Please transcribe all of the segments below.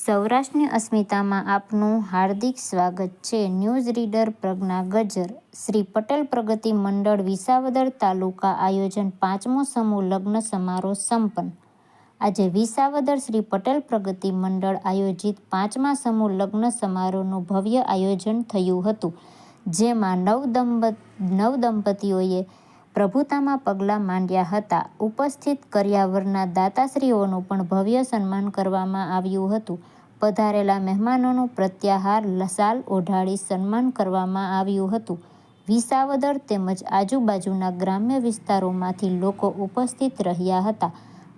સૌરાષ્ટ્રની અસ્મિતામાં આપનું હાર્દિક સ્વાગત છે. News reader Pragna Gajar. Shri Patel Pragati Mandal Visavadar તાલુકા આયોજન પાંચમો સમૂહ લગ્ન સમારોહ સંપન્ન. આજે વિસાવદર શ્રી પટેલ પ્રગતિ મંડળ આયોજિત પાંચમા સમૂહ લગ્ન સમારોહનું ભવ્ય આયોજન થયું હતું, જેમાં નવ દંપત નવ દંપતીઓએ પ્રભુતામાં પગલાં માંડ્યા હતા. ઉપસ્થિત કર્યાવરના દાતાશ્રીઓનું પણ ભવ્ય સન્માન કરવામાં આવ્યું હતું. પધારેલા મહેમાનોનું પ્રત્યાહાર લસાલ ઓઢાડી સન્માન કરવામાં આવ્યું હતું. વિસાવદર તેમજ આજુબાજુના ગ્રામ્ય વિસ્તારોમાંથી લોકો ઉપસ્થિત રહ્યા હતા.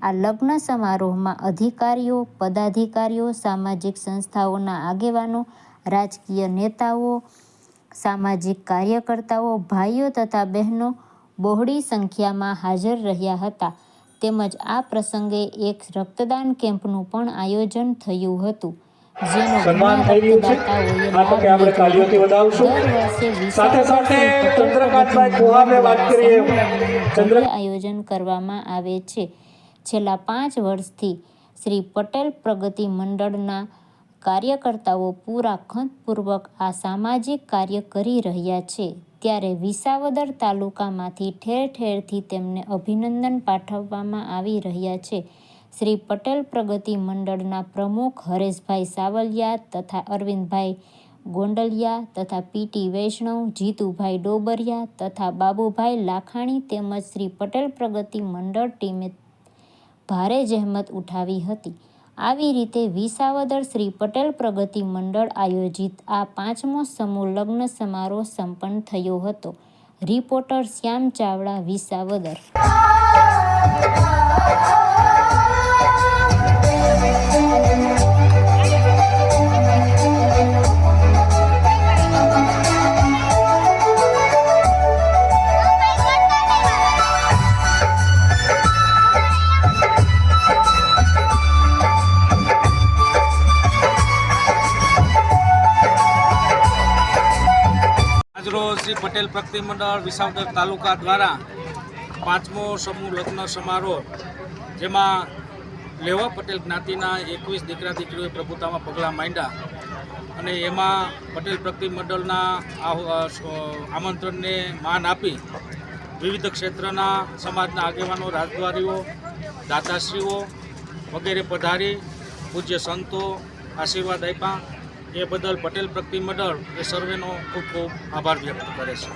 આ લગ્ન સમારોહમાં અધિકારીઓ, પદાધિકારીઓ, સામાજિક સંસ્થાઓના આગેવાનો, રાજકીય નેતાઓ, સામાજિક કાર્યકર્તાઓ, ભાઈઓ તથા બહેનો બહોળી સંખ્યામાં હાજર રહ્યા હતા તેમજ આ પ્રસંગે એક રક્તદાન કેમ્પનું પણ આયોજન થયું હતું સન્માન થઈ રહ્યું છે. આ તકે આપણે લાભ તાળીઓથી લીધો હતો. વધાવશું. સાથે સાથે વિસાવદર શ્રી પટેલ ચંદ્રકાંતભાઈ પ્રગતિ વાત કરીએ. ચંદ્ર- આયોજન કરવામાં આવે છે છેલ્લા પાંચ વર્ષથી શ્રી પટેલ પ્રગતિ મંડળના કાર્યકર્તાઓ પૂરા ખંતપૂર્વક આ સામાજિક કાર્ય કરી રહ્યા છે, ત્યારે વિસાવદર તાલુકામાંથી ઠેર ઠેરથી તેમને અભિનંદન પાઠવવામાં આવી રહ્યા છે. શ્રી પટેલ પ્રગતિ મંડળના પ્રમુખ હરેશભાઈ સાવલિયા તથા અરવિંદભાઈ ગોંડલિયા તથા પીટી વૈષ્ણવ, જીતુભાઈ ડોબરિયા તથા બાબુભાઈ લાખાણી તેમજ શ્રી પટેલ પ્રગતિ મંડળ ટીમે ભારે જહેમત ઉઠાવી હતી. આવી રીતે વિસાવદર શ્રી પટેલ પ્રગતિ મંડળ આયોજિત આ પાંચમો સમૂહ લગ્ન સમારોહ સંપન્ન થયો હતો. રિપોર્ટર શ્યામ ચાવડા, વિસાવદર. આજરોજ શ્રી પટેલ પ્રગતિ મંડળ વિસાવદર તાલુકા દ્વારા પાંચમો સમૂહ લગ્ન સમારોહ, જેમાં લેવા પટેલ જ્ઞાતિના એકવીસ દીકરા દીકરીઓએ પ્રભુતામાં પગલાં માંડ્યા અને એમાં પટેલ પ્રગતિ મંડળના આમંત્રણને માન આપી વિવિધ ક્ષેત્રના સમાજના આગેવાનો, રાજદ્વારીઓ, દાતાશ્રીઓ વગેરે પધારી, પૂજ્ય સંતો આશીર્વાદ આપ્યા એ બદલ પટેલ પ્રગતિ મંડળ એ સર્વેનો ખૂબ ખૂબ આભાર વ્યક્ત કરે છે.